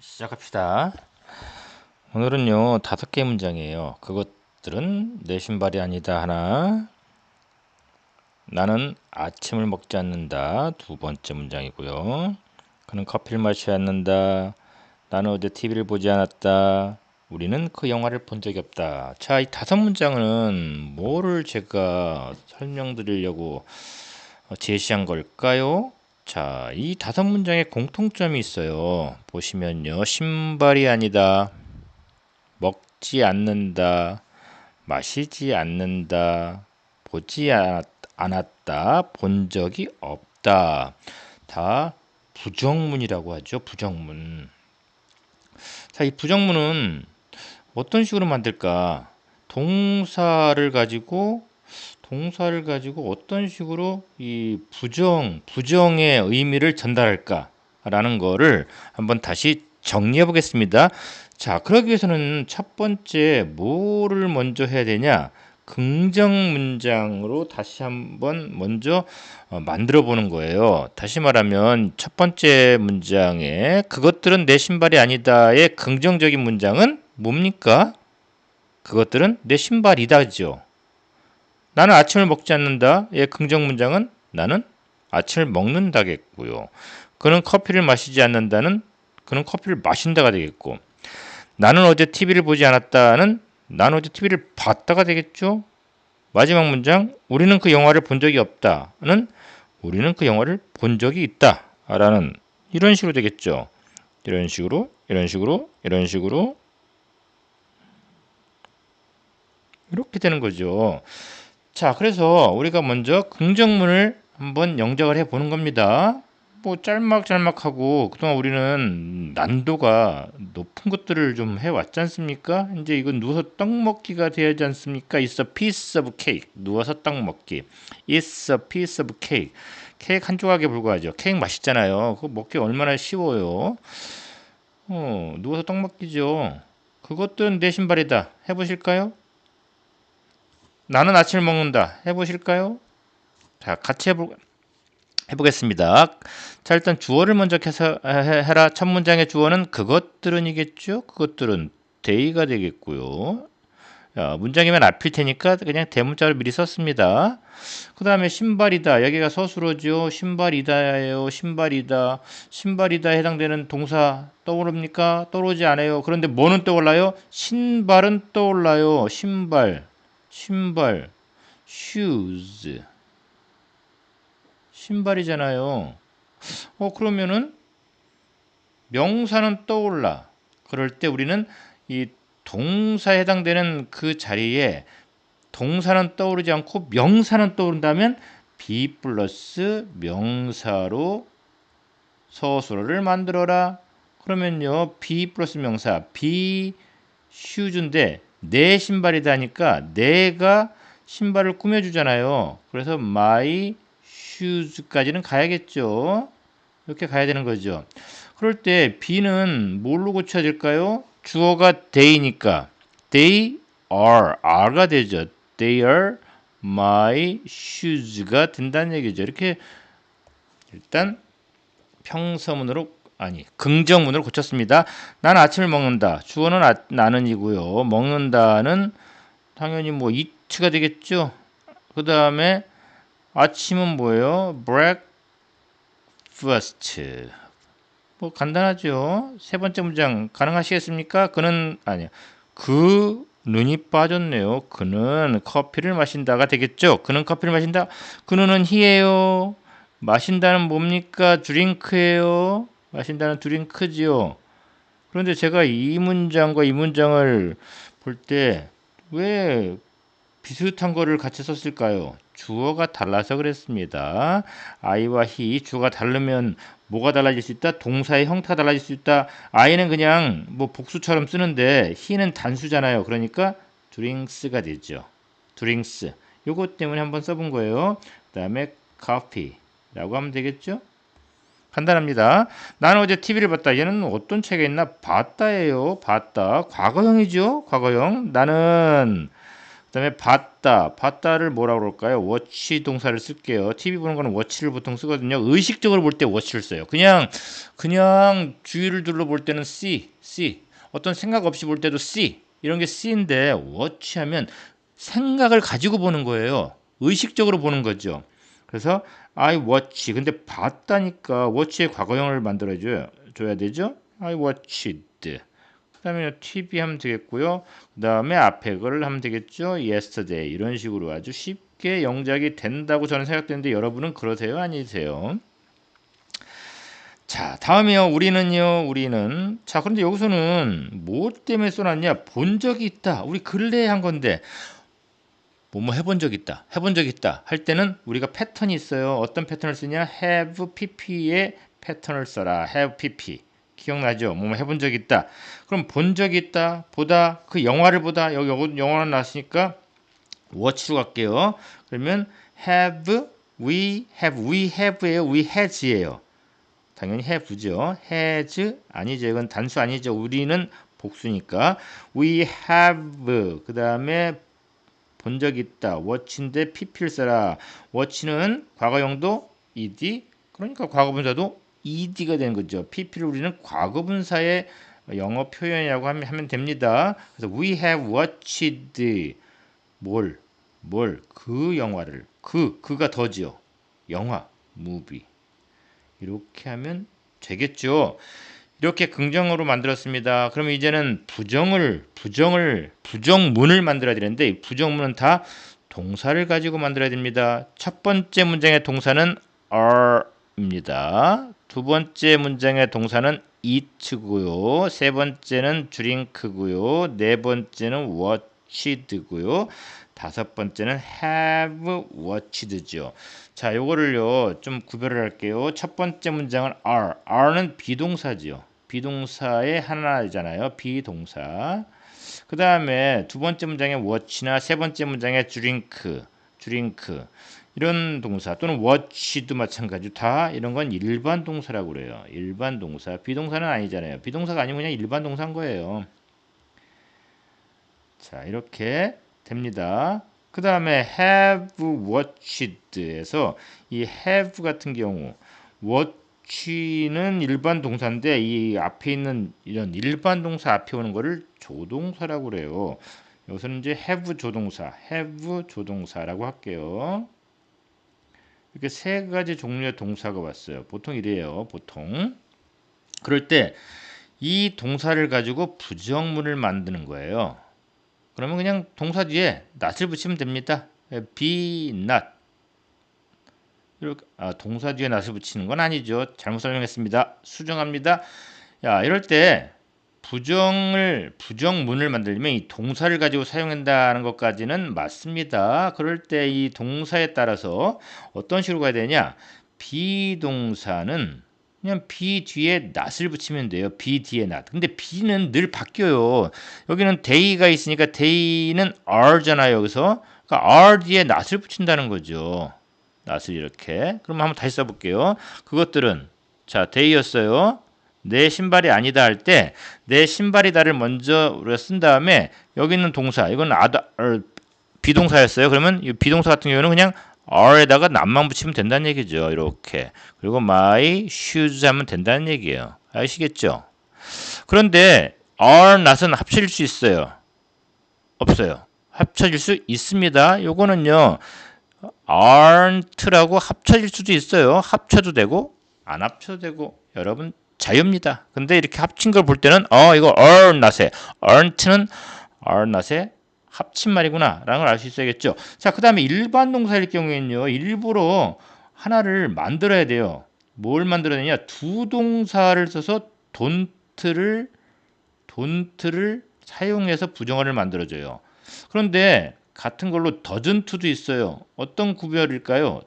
시작합시다. 오늘은요 다섯 개 문장이에요. 그것들은 내 신발이 아니다 하나. 나는 아침을 먹지 않는다 두 번째 문장이고요. 그는 커피를 마시지 않는다. 나는 어제 TV를 보지 않았다. 우리는 그 영화를 본 적이 없다. 자, 이 다섯 문장은 뭐를 제가 설명드리려고 제시한 걸까요? 자, 이 다섯 문장에 공통점이 있어요. 보시면요. 신발이 아니다. 먹지 않는다. 마시지 않는다. 보지 않았다. 본 적이 없다. 다 부정문이라고 하죠. 부정문. 자, 이 부정문은 어떤 식으로 만들까? 동사를 가지고 동사를 가지고 어떤 식으로 이 부정, 부정의 의미를 전달할까라는 거를 한번 다시 정리해 보겠습니다. 자, 그러기 위해서는 첫 번째 뭐를 먼저 해야 되냐? 긍정 문장으로 다시 한번 먼저 어, 만들어 보는 거예요. 다시 말하면 첫 번째 문장에 그것들은 내 신발이 아니다의 긍정적인 문장은 뭡니까? 그것들은 내 신발이다죠. 나는 아침을 먹지 않는다. 의 긍정 문장은 나는 아침을 먹는다겠고요. 그는 커피를 마시지 않는다는 그는 커피를 마신다가 되겠고 나는 어제 TV를 보지 않았다는 나는 어제 TV를 봤다가 되겠죠. 마지막 문장 우리는 그 영화를 본 적이 없다는 우리는 그 영화를 본 적이 있다라는 이런 식으로 되겠죠. 이런 식으로 이런 식으로 이런 식으로 이렇게 되는 거죠. 자, 그래서 우리가 먼저 긍정문을 한번 영작을 해 보는 겁니다. 뭐 짤막짤막하고 그동안 우리는 난도가 높은 것들을 좀 해왔지 않습니까? 이제 이건 누워서 떡 먹기가 되지 않습니까? It's a piece of cake. 누워서 떡 먹기. It's a piece of cake. 케이크 한 조각에 불과하죠. 케이크 맛있잖아요. 그거 먹기 얼마나 쉬워요. 어, 누워서 떡 먹기죠. 그것도 내 신발이다. 해보실까요? 나는 아침을 먹는다. 해보실까요? 자, 같이 해보, 해보겠습니다. 자, 일단 주어를 먼저 해서 해라. 첫 문장의 주어는 그것들은이겠죠? 그것들은 데이가 되겠고요. 자, 문장이면 앞일 테니까 그냥 대문자를 미리 썼습니다. 그 다음에 신발이다. 여기가 서술어죠. 신발이다예요. 신발이다. 신발이다 해당되는 동사 떠오릅니까? 떠오르지 않아요. 그런데 뭐는 떠올라요? 신발은 떠올라요. 신발. 신발, shoes. 신발이잖아요. 어, 그러면은 명사는 떠올라. 그럴 때 우리는 이 동사에 해당되는 그 자리에 동사는 떠오르지 않고 명사는 떠오른다면 be 플러스 명사로 서술어를 만들어라. 그러면요, be 플러스 명사, be shoes인데 내 신발이다니까 내가 신발을 꾸며주잖아요. 그래서 my shoes까지는 가야겠죠. 이렇게 가야 되는 거죠. 그럴 때 B는 뭘로 고쳐질까요? 주어가 they니까 they are are가 되죠. They are my shoes가 된다는 얘기죠. 이렇게 일단 평서문으로 아니 긍정문으로 고쳤습니다. 나는 아침을 먹는다. 주어는 아, 나는이고요. 먹는다는 당연히 뭐 이트가 되겠죠. 그 다음에 아침은 뭐예요? breakfast. 뭐 간단하죠. 세 번째 문장 가능하시겠습니까? 그는 아니야. 그 눈이 빠졌네요. 그는 커피를 마신다가 되겠죠. 그는 커피를 마신다. 그는 히에요. 마신다는 뭡니까? 드링크예요. 마신다는 드링크지요. 그런데 제가 이 문장과 이 문장을 볼 때 왜 비슷한 거를 같이 썼을까요? 주어가 달라서 그랬습니다. I와 he 주어가 다르면 뭐가 달라질 수 있다? 동사의 형태가 달라질 수 있다. I는 그냥 뭐 복수처럼 쓰는데 he는 단수잖아요. 그러니까 drinks가 되죠. drinks. 요것 때문에 한번 써본 거예요. 그 다음에 coffee라고 하면 되겠죠? 간단합니다. 나는 어제 TV를 봤다. 얘는 어떤 책에 있나? 봤다예요. 봤다. 과거형이죠. 과거형. 나는 그다음에 봤다. 봤다를 뭐라고 그럴까요? 워치 동사를 쓸게요. TV 보는 거는 워치를 보통 쓰거든요. 의식적으로 볼 때 워치를 써요. 그냥 그냥 주위를 둘러볼 때는 see, see. 어떤 생각 없이 볼 때도 see. 이런 게 see인데 워치하면 생각을 가지고 보는 거예요. 의식적으로 보는 거죠. 그래서 I watch. 근데 봤다니까 watch의 과거형을 만들어 줘야 줘야 되죠. I watched. 그 다음에 TV 하면 되겠고요. 그 다음에 앞에 걸 하면 되겠죠. yesterday 이런 식으로 아주 쉽게 영작이 된다고 저는 생각되는데 여러분은 그러세요? 아니세요? 자, 다음이요. 우리는요. 우리는 자, 그런데 여기서는 뭐 때문에 써놨냐? 본 적이 있다. 우리 근래에 한 건데 뭐뭐 해본 적 있다. 해본 적 있다. 할 때는 우리가 패턴이 있어요. 어떤 패턴을 쓰냐? have pp의 패턴을 써라. have pp. 기억나죠? 뭐뭐 해본 적 있다. 그럼 본 적 있다. 보다 그 영화를 보다 여기 영화는 나왔으니까 watch로 갈게요. 그러면 have we have we have예요. we has예요. 당연히 have죠. has 아니죠. 이건 단수 아니죠. 우리는 복수니까 we have 그 다음에 본 적 있다. watch인데 pp를 써라. watch는 과거형도 ed 그러니까 과거분사도 ed가 되는 거죠. pp를 우리는 과거분사의 영어 표현이라고 하면 됩니다. 그래서 we have watched 뭘, 뭘, 그 영화를, 그, 그가 더지요. 영화, movie. 이렇게 하면 되겠죠. 이렇게 긍정으로 만들었습니다. 그럼 이제는 부정을, 부정을, 부정문을 만들어야 되는데 이 부정문은 다 동사를 가지고 만들어야 됩니다. 첫 번째 문장의 동사는 are입니다. 두 번째 문장의 동사는 eat고요. 세 번째는 drink고요. 네 번째는 watched고요. 다섯 번째는 have watched죠. 자, 요거를요 좀 구별을 할게요. 첫 번째 문장은 are. are는 비동사지요. 비동사의 하나잖아요. 비동사. 그 다음에 두 번째 문장의 watch나 세 번째 문장의 drink, drink 이런 동사 또는 watch도 마찬가지 다 이런 건 일반 동사라고 그래요. 일반 동사. 비동사는 아니잖아요. 비동사가 아니면 그냥 일반 동사인 거예요. 자, 이렇게 됩니다. 그 다음에 have watched에서 이 have 같은 경우 watch는 일반 동사인데 이 앞에 있는 이런 일반 동사 앞에 오는 거를 조동사라고 그래요. 여기서는 이제 have 조동사, have 조동사라고 할게요. 이렇게 세 가지 종류의 동사가 왔어요. 보통 이래요. 보통. 그럴 때 이 동사를 가지고 부정문을 만드는 거예요. 그러면 그냥 동사 뒤에 not을 붙이면 됩니다. be not. 이렇게 아, 동사 뒤에 not을 붙이는 건 아니죠. 잘못 설명했습니다. 수정합니다. 야, 이럴 때 부정을 부정문을 만들려면 이 동사를 가지고 사용한다는 것까지는 맞습니다. 그럴 때 이 동사에 따라서 어떤 식으로 가야 되냐? 비동사는 그냥 be 뒤에 not을 붙이면 돼요. be 뒤에 not. 근데 be는 늘 바뀌어요. 여기는 day가 있으니까 day는 are잖아요. 여기서 그러니까 are 뒤에 not을 붙인다는 거죠. Not을 이렇게. 그럼 한번 다시 써볼게요. 그것들은 자 day였어요. 내 신발이 아니다 할 때 내 신발이다를 먼저 쓴 다음에 여기 있는 동사 이건 아다 어, 비동사였어요. 그러면 이 비동사 같은 경우는 그냥 are에다가 남만 붙이면 된다는 얘기죠. 이렇게 그리고 my shoes 하면 된다는 얘기예요. 아시겠죠? 그런데 are not은 합쳐질 수 있어요. 없어요. 합쳐질 수 있습니다. 요거는요 aren't라고 합쳐질 수도 있어요. 합쳐도 되고 안 합쳐도 되고 여러분 자유입니다. 근데 이렇게 합친 걸 볼 때는 어 이거 are not의 aren't는 are not의 합친 말이구나 라는 걸 알 수 있어야겠죠. 자, 그 다음에 일반 동사일 경우에는요. 일부러 하나를 만들어야 돼요. 뭘 만들어야 되냐? 두 동사를 써서 don't를 don't를 사용해서 부정어를 만들어줘요. 그런데 같은 걸로 doesn't도 있어요. 어떤 구별일까요?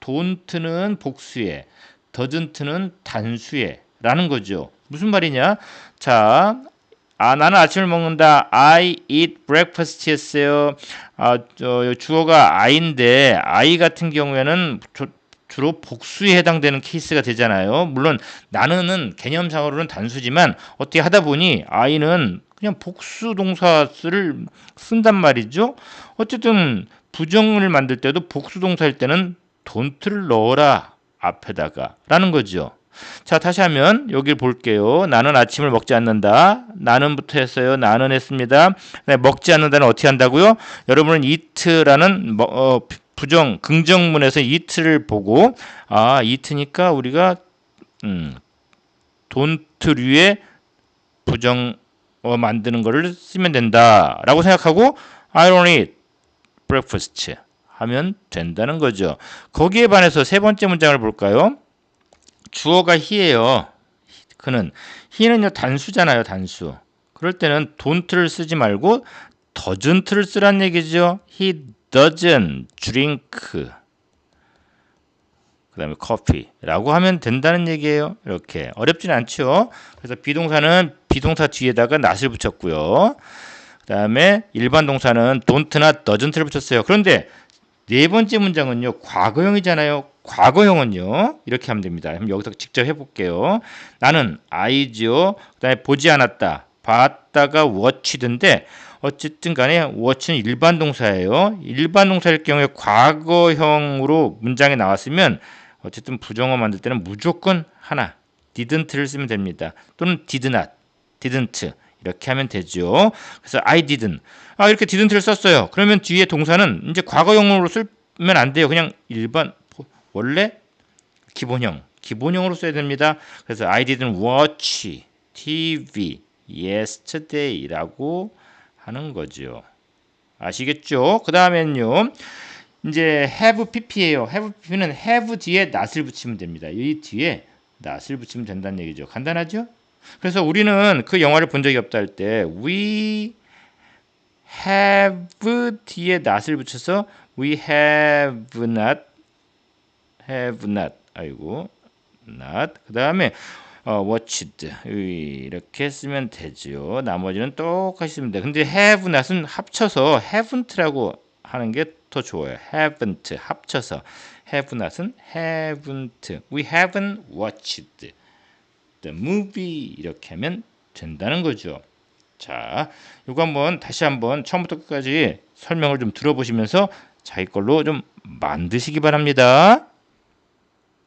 don't는 복수에, doesn't는 단수에 라는 거죠. 무슨 말이냐? 자, 아, 나는 아침을 먹는다. I eat breakfast 했어요. 아, 저, 주어가 I인데, I 같은 경우에는 조, 주로 복수에 해당되는 케이스가 되잖아요. 물론 나는은 개념상으로는 단수지만 어떻게 하다 보니 I는 그냥 복수 동사를 쓴단 말이죠. 어쨌든 부정을 만들 때도 복수 동사일 때는 don't를 넣어라 앞에다가 라는 거죠. 자, 다시 하면 여기 볼게요. 나는 아침을 먹지 않는다. 나는부터 했어요. 나는 했습니다. 네, 먹지 않는다는 어떻게 한다고요? 여러분은 eat라는 뭐, 어, 부정 긍정문에서 eat를 보고 아, eat니까 우리가 음, don't류의 부정 어, 만드는 거를 쓰면 된다라고 생각하고 I don't eat breakfast 하면 된다는 거죠. 거기에 반해서 세 번째 문장을 볼까요? 주어가 he예요. 그는 he는요 단수잖아요, 단수. 그럴 때는 don't를 쓰지 말고 doesn't를 쓰란 얘기죠. He doesn't drink. 그 다음에 커피라고 하면 된다는 얘기예요. 이렇게 어렵진 않죠. 그래서 비동사는 비동사 뒤에다가 not을 붙였고요. 그 다음에 일반 동사는 don't나 doesn't를 붙였어요. 그런데 네 번째 문장은요. 과거형이잖아요. 과거형은요. 이렇게 하면 됩니다. 그럼 여기서 직접 해볼게요. 나는 아이지요. 그 다음에 보지 않았다. 봤다가 watched인데 어쨌든 간에 watch는 일반 동사예요. 일반 동사일 경우에 과거형으로 문장에 나왔으면 어쨌든 부정어 만들 때는 무조건 하나 didn't를 쓰면 됩니다. 또는 did not, didn't 이렇게 하면 되죠. 그래서 I didn't. 아 이렇게 didn't를 썼어요. 그러면 뒤에 동사는 이제 과거형으로 쓰면 안 돼요. 그냥 일반 원래 기본형, 기본형으로 써야 됩니다. 그래서 I didn't watch TV yesterday라고 하는 거죠. 아시겠죠? 그 다음엔요. 이제 have pp예요. have pp는 have 뒤에 not을 붙이면 됩니다. 이 뒤에 not을 붙이면 된다는 얘기죠. 간단하죠? 그래서 우리는 그 영화를 본 적이 없다 할 때 we have 뒤에 not을 붙여서 we have not have not 아이고 not 그 다음에 어, watched 이렇게 쓰면 되죠. 나머지는 똑같이 쓰면 돼. 근데 have not은 합쳐서 haven't라고 하는 게 더 좋아요. haven't 합쳐서 have not은 haven't. We haven't watched the movie 이렇게 하면 된다는 거죠. 자, 이거 한번 다시 한번 처음부터 끝까지 설명을 좀 들어보시면서 자기 걸로 좀 만드시기 바랍니다.